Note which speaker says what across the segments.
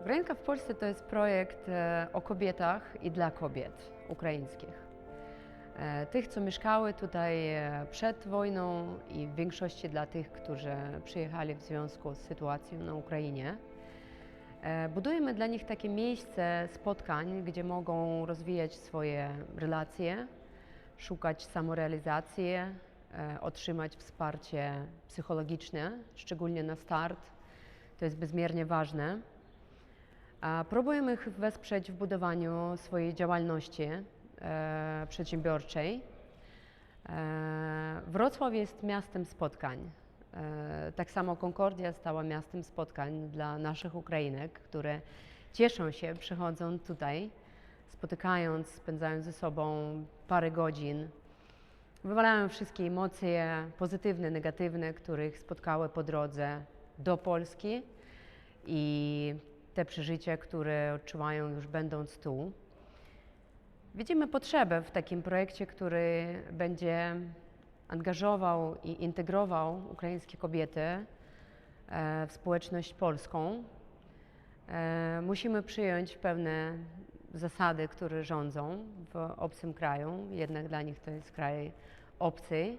Speaker 1: Ukrainka w Polsce to jest projekt e, o kobietach i dla kobiet ukraińskich. E, Tych, co mieszkały tutaj e, przed wojną i w większości dla tych, którzy przyjechali w związku z sytuacją na Ukrainie. Budujemy dla nich takie miejsce spotkań, gdzie mogą rozwijać swoje relacje, szukać samorealizacji, otrzymać wsparcie psychologiczne, szczególnie na start. To jest bezmiernie ważne. Próbujemy ich wesprzeć w budowaniu swojej działalności e, przedsiębiorczej. E, Wrocław jest miastem spotkań. E, tak samo Concordia stała miastem spotkań dla naszych Ukrainek, które cieszą się, przychodzą tutaj, spotykając, spędzając ze sobą parę godzin. Wywalają wszystkie emocje pozytywne, negatywne, które ich spotkały po drodze do Polski i te przeżycia, które odczuwają już będąc tu. Widzimy potrzebę w takim projekcie, który będzie angażował i integrował ukraińskie kobiety e, w społeczność polską. E, Musimy przyjąć pewne zasady, które rządzą w obcym kraju, jednak dla nich to jest kraj obcy,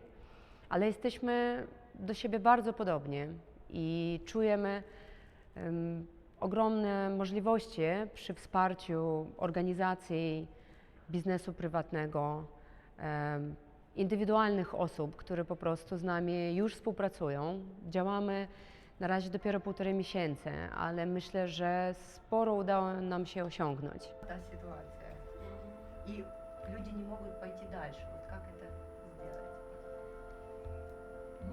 Speaker 1: ale jesteśmy do siebie bardzo podobni i czujemy em, ogromne możliwości przy wsparciu organizacji biznesu prywatnego, em, indywidualnych osób, które po prostu z nami już współpracują. Działamy na razie dopiero półtorej miesięcy, ale myślę, że sporo udało nam się osiągnąć.
Speaker 2: та ситуация. И люди не могут пойти дальше. Вот как это сделать?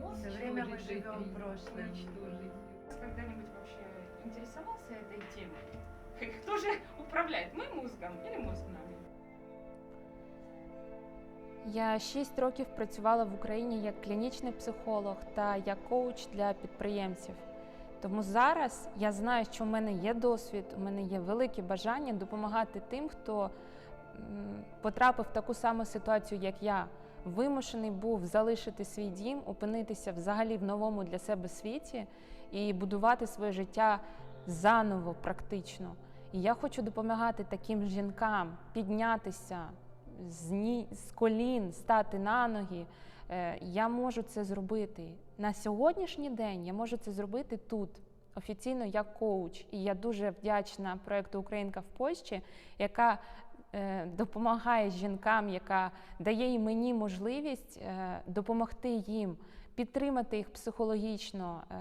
Speaker 3: Мозг
Speaker 2: Всё время мы
Speaker 3: уничтожить,
Speaker 2: живем в прошлом.
Speaker 3: Интересовался этой темой? Кто же управляет, мы мозгом или мозг нами?
Speaker 4: Я 6 років працювала в Україні як клінічний психолог та як коуч для підприємців. Тому зараз я знаю, що в мене є досвід, у мене є велике бажання допомагати тим, хто потрапив в таку саму ситуацію, як я. Вимушений був залишити свій дім, опинитися взагалі в новому для себе світі і будувати своє життя заново, практично. І я хочу допомагати таким жінкам піднятися, з, ні, з колін стати на ноги. Е, Я можу це зробити на сьогоднішній день. Я можу це зробити тут. Офіційно як коуч, і я дуже вдячна проєкту Українка в Польщі, яка допомагає жінкам, яка дає і мені можливість е, допомогти їм, підтримати їх психологічно, е,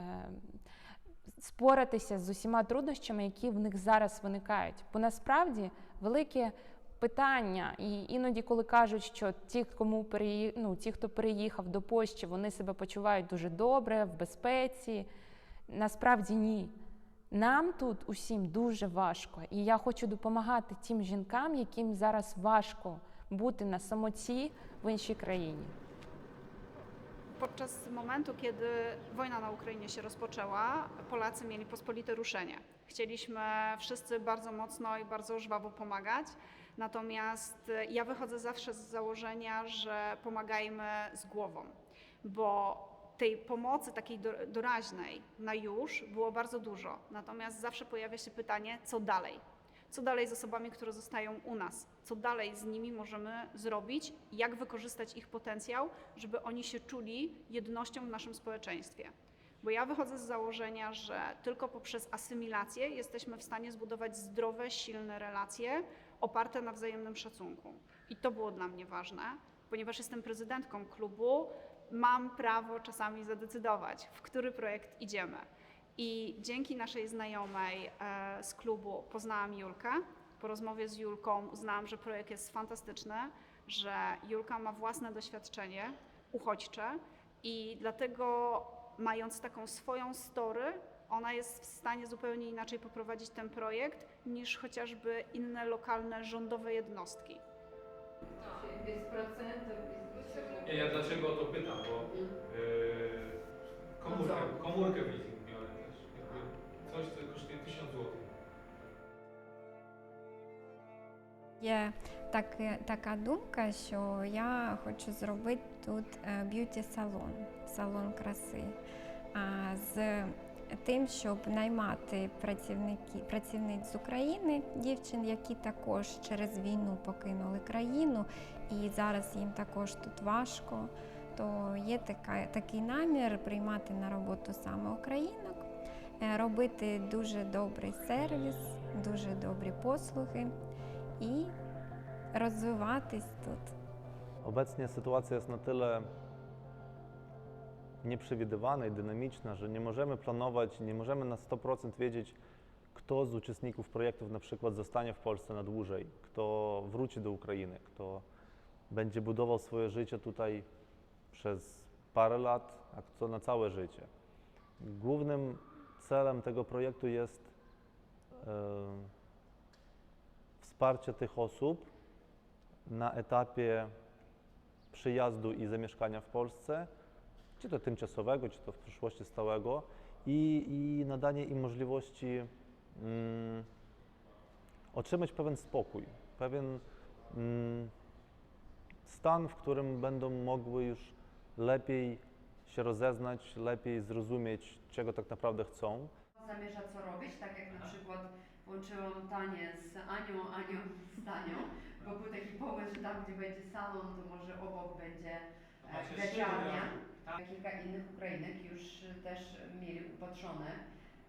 Speaker 4: споратися з усіма труднощами, які в них зараз виникають. Бо насправді велике питання, і іноді, коли кажуть, що ті, кому переї... ну, ті, хто переїхав до Польщі, вони себе почувають дуже добре, в безпеці. Насправді ні. Нам тут усім дуже важко, і я хочу допомагати тим жінкам, яким зараз важко бути на самоті в іншій країні.
Speaker 5: Podczas momentu, kiedy wojna na Ukrainie się rozpoczęła, Polacy mieli pospolite ruszenie. Chcieliśmy wszyscy bardzo mocno i bardzo żwawo pomagać, natomiast ja wychodzę zawsze z założenia, że pomagajmy z głową, bo tej pomocy takiej do- doraźnej na już było bardzo dużo. Natomiast zawsze pojawia się pytanie, co dalej? Co dalej z osobami, które zostają u nas? Co dalej z nimi możemy zrobić? Jak wykorzystać ich potencjał, żeby oni się czuli jednością w naszym społeczeństwie? Bo ja wychodzę z założenia, że tylko poprzez asymilację jesteśmy w stanie zbudować zdrowe, silne relacje oparte na wzajemnym szacunku. I to było dla mnie ważne, ponieważ jestem prezydentką klubu, mam prawo czasami zadecydować, w który projekt idziemy. I dzięki naszej znajomej e, z klubu poznałam Julkę. Po rozmowie z Julką uznałam, że projekt jest fantastyczny, że Julka ma własne doświadczenie uchodźcze i dlatego mając taką swoją story, ona jest w stanie zupełnie inaczej poprowadzić ten projekt niż chociażby inne lokalne rządowe jednostki.
Speaker 1: 9%
Speaker 6: Nie, ja dlaczego o to pytam, bo yy, komórkę, komórkę w leasing biorę też. Jakby coś, co kosztuje 1000 zł.
Speaker 7: Є так, така думка, що я хочу зробити тут б'юті салон, салон краси. А з тим, щоб наймати працівники, працівниць з України, дівчин, які також через війну покинули країну, і зараз їм також тут важко. То є така, такий намір приймати на роботу саме українок, е, робити дуже добрий сервіс, дуже добрі послуги і розвиватись тут.
Speaker 8: Obecnie sytuacja jest na tyle nieprzewidywana i dynamiczna, że nie możemy planować, nie możemy na 100% wiedzieć, kto z uczestników projektów na przykład zostanie w Polsce na dłużej, kto wróci do Ukrainy, kto będzie budował swoje życie tutaj przez parę lat, a kto na całe życie. Głównym celem tego projektu jest e, wsparcie tych osób na etapie przyjazdu i zamieszkania w Polsce, czy to tymczasowego, czy to w przyszłości stałego, i, i nadanie im możliwości mm, otrzymać pewien spokój, pewien mm, stan, w którym będą mogły już lepiej się rozeznać, lepiej zrozumieć, czego tak naprawdę chcą.
Speaker 1: Zamierza co robić, tak jak na przykład łączyłam Tanię z Anią, Anią z Tanią, bo był taki pomysł, że tam gdzie będzie salon, to może obok będzie e,
Speaker 6: Macie.
Speaker 1: Kilka innych Ukrainek już też mieli upatrzone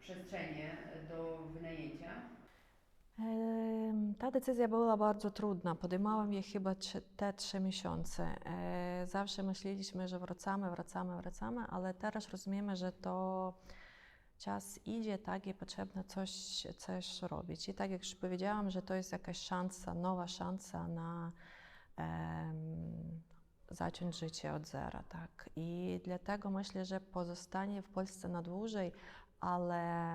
Speaker 1: przestrzenie do wynajęcia.
Speaker 9: Ta decyzja była bardzo trudna. Podejmowałam je chyba te trzy miesiące. E, Zawsze myśleliśmy, że wracamy, wracamy, wracamy, ale teraz rozumiemy, że to czas idzie, tak, i potrzebne coś, coś robić. I tak jak już powiedziałam, że to jest jakaś szansa, nowa szansa na zacząć życie od zera, tak. I dlatego myślę, że pozostanie w Polsce na dłużej, ale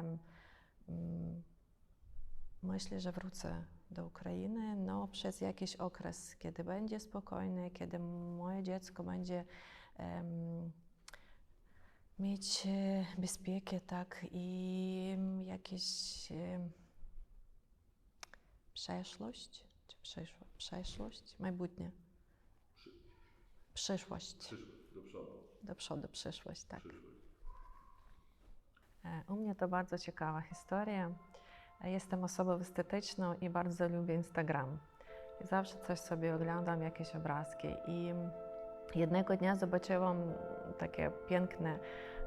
Speaker 9: mm, myślę, że wrócę do Ukrainy no, przez jakiś okres, kiedy będzie spokojny, kiedy moje dziecko będzie mieć e, bezpiekę, tak, i mm, jakieś um, przeszłość, czy przeszłość, przeszłość, majbutnie. Przyszłość.
Speaker 10: Przyszłość, do przodu.
Speaker 9: Do przodu, przyszłość, tak.
Speaker 10: Przyszłość.
Speaker 9: E, U mnie to bardzo ciekawa historia. E, Jestem osobą estetyczną i bardzo lubię Instagram. Zawsze coś sobie oglądam, jakieś obrazki. I jednego dnia zobaczyłam takie piękne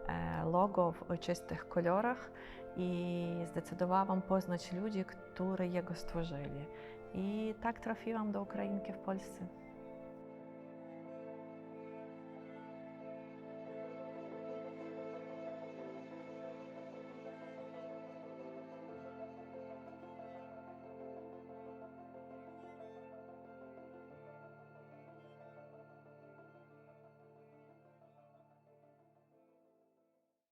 Speaker 9: e, logo w ojczystych kolorach i zdecydowałam poznać ludzi, którzy jego stworzyli. I tak trafiłam do Ukrainki w Polsce.